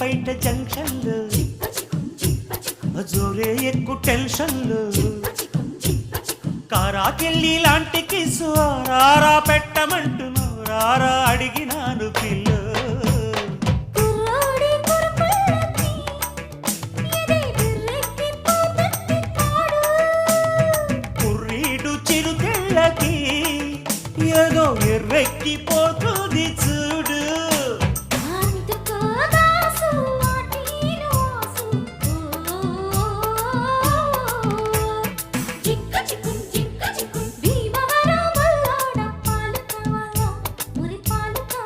బయట జంక్షన్లు. జోరే ఎక్కువ టెన్షన్లు. కారాకెళ్ళి లాంటి కేసు రారా పెట్టమంటున్నా రారా అడిగినాను పిల్లు. కుర్రీడు చిరుకెళ్ళకి ఎర్రెక్కిపో